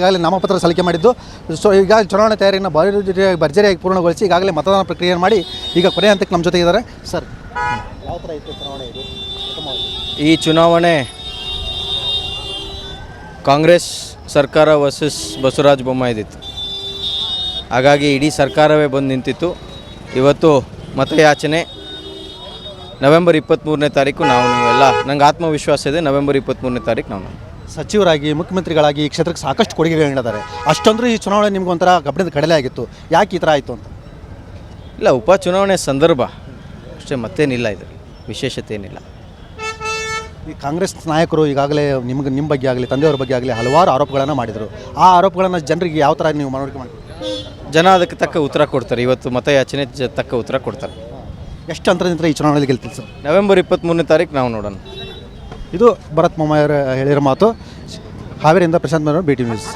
ಈಗಾಗಲೇ ನಾಮಪತ್ರ ಸಲ್ಲಿಕೆ ಮಾಡಿದ್ದು. ಸೊ ಈಗ ಚುನಾವಣೆ ತಯಾರಿಯನ್ನು ಭರ್ಜರಿ ಭರ್ಜರಿಯಾಗಿ ಪೂರ್ಣಗೊಳಿಸಿ ಈಗಾಗಲೇ ಮತದಾನ ಪ್ರಕ್ರಿಯೆ ಮಾಡಿ ಈಗ ಕೊನೆ ಹಂತಕ್ಕೆ ನಮ್ಮ ಜೊತೆ ಇದ್ದಾರೆ. ಸರ್ ಯಾವ ಥರ ಇತ್ತು ಚುನಾವಣೆ ಇದು? ಈ ಚುನಾವಣೆ ಕಾಂಗ್ರೆಸ್ ಸರ್ಕಾರ ವರ್ಸಸ್ ಬಸವರಾಜ ಬೊಮ್ಮಾಯಿದಿತ್ತು ಹಾಗಾಗಿ ಇಡೀ ಸರ್ಕಾರವೇ ಬಂದು ನಿಂತಿತ್ತು. ಇವತ್ತು ಮತಯಾಚನೆ ನವೆಂಬರ್ ಇಪ್ಪತ್ತ್ಮೂರನೇ ತಾರೀಕು ನಾವು ನೀವೆಲ್ಲ ನಂಗೆ ಆತ್ಮವಿಶ್ವಾಸ ಇದೆ ನವೆಂಬರ್ ಇಪ್ಪತ್ತ್ಮೂರನೇ ತಾರೀಕು ನಾವು ಸಚಿವರಾಗಿ ಮುಖ್ಯಮಂತ್ರಿಗಳಾಗಿ ಈ ಕ್ಷೇತ್ರಕ್ಕೆ ಸಾಕಷ್ಟು ಕೊಡುಗೆಗಳು ನೀಡಿದ್ದಾರೆ. ಅಷ್ಟೊಂದರೂ ಈ ಚುನಾವಣೆ ನಿಮ್ಗೆ ಒಂಥರ ಕಬ್ಬಿಣದ ಕಡಲೆ ಆಗಿತ್ತು. ಯಾಕೆ ಈ ಥರ ಆಯಿತು ಅಂತ? ಇಲ್ಲ ಉಪಚುನಾವಣೆ ಸಂದರ್ಭ ಅಷ್ಟೇ ಮತ್ತೇನಿಲ್ಲ ಇದು. ವಿಶೇಷತೆ ಏನಿಲ್ಲ. ಈ ಕಾಂಗ್ರೆಸ್ ನಾಯಕರು ಈಗಾಗಲೇ ನಿಮ್ಗೆ ನಿಮ್ಮ ಬಗ್ಗೆ ಆಗಲಿ ತಂದೆಯವ್ರ ಬಗ್ಗೆ ಆಗಲಿ ಹಲವಾರು ಆರೋಪಗಳನ್ನು ಮಾಡಿದರು. ಆ ಆರೋಪಗಳನ್ನು ಜನರಿಗೆ ಯಾವ ಥರ ನೀವು ಮನವರಿಕೆ ಮಾಡಿ ಜನ ಅದಕ್ಕೆ ತಕ್ಕ ಉತ್ತರ ಕೊಡ್ತಾರೆ. ಇವತ್ತು ಮತಯಾಚನೆ ಜ ತಕ್ಕ ಉತ್ತರ ಕೊಡ್ತಾರೆ. ಎಷ್ಟು ಅಂತರದಿಂದ ಈ ಚುನಾವಣೆಯಲ್ಲಿ ಗೆಲ್ತೀವಿ ಸರ್? ನವೆಂಬರ್ ಇಪ್ಪತ್ತ್ಮೂರನೇ ತಾರೀಕು ನಾವು ನೋಡೋಣ. ಇದು ಭರತ್ ಮೊಮ್ಮಾಯವರು ಹೇಳಿರೋ ಮಾತು. ಹಾವೇರಿಯಿಂದ Prashant Manohar B T news.